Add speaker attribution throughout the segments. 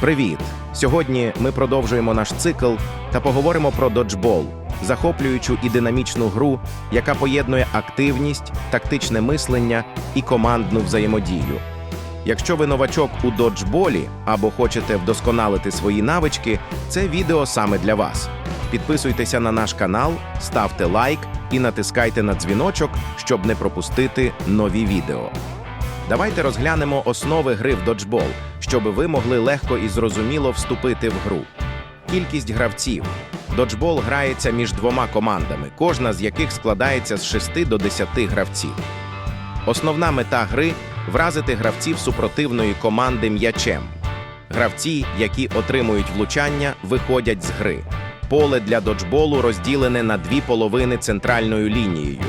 Speaker 1: Привіт! Сьогодні ми продовжуємо наш цикл та поговоримо про доджбол, захоплюючу і динамічну гру, яка поєднує активність, тактичне мислення і командну взаємодію. Якщо ви новачок у доджболі або хочете вдосконалити свої навички, це відео саме для вас. Підписуйтеся на наш канал, ставте лайк і натискайте на дзвіночок, щоб не пропустити нові відео. Давайте розглянемо основи гри в доджбол, щоб ви могли легко і зрозуміло вступити в гру. Кількість гравців. Доджбол грається між двома командами, кожна з яких складається з 6 до 10 гравців. Основна мета гри вразити гравців супротивної команди м'ячем. Гравці, які отримують влучання, виходять з гри. Поле для доджболу розділене на дві половини центральною лінією.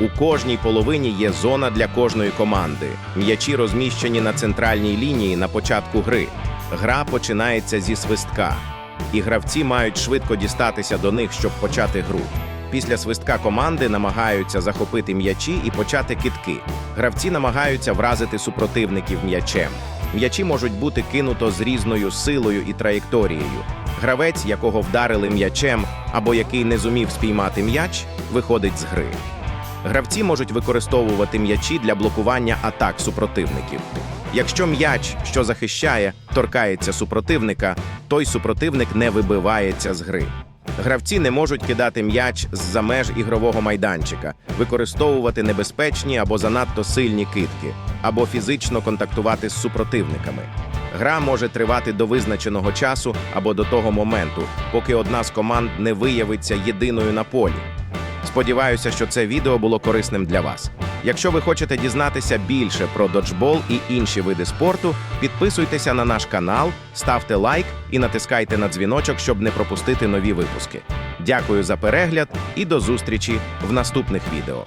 Speaker 1: У кожній половині є зона для кожної команди. М'ячі розміщені на центральній лінії на початку гри. Гра починається зі свистка, і гравці мають швидко дістатися до них, щоб почати гру. Після свистка команди намагаються захопити м'ячі і почати китки. Гравці намагаються вразити супротивників м'ячем. М'ячі можуть бути кинуто з різною силою і траєкторією. Гравець, якого вдарили м'ячем або який не зумів спіймати м'яч, виходить з гри. Гравці можуть використовувати м'ячі для блокування атак супротивників. Якщо м'яч, що захищає, торкається супротивника, той супротивник не вибивається з гри. Гравці не можуть кидати м'яч з-за меж ігрового майданчика, використовувати небезпечні або занадто сильні китки, або фізично контактувати з супротивниками. Гра може тривати до визначеного часу або до того моменту, поки одна з команд не виявиться єдиною на полі. Сподіваюся, що це відео було корисним для вас. Якщо ви хочете дізнатися більше про доджбол і інші види спорту, підписуйтеся на наш канал, ставте лайк і натискайте на дзвіночок, щоб не пропустити нові випуски. Дякую за перегляд і до зустрічі в наступних відео.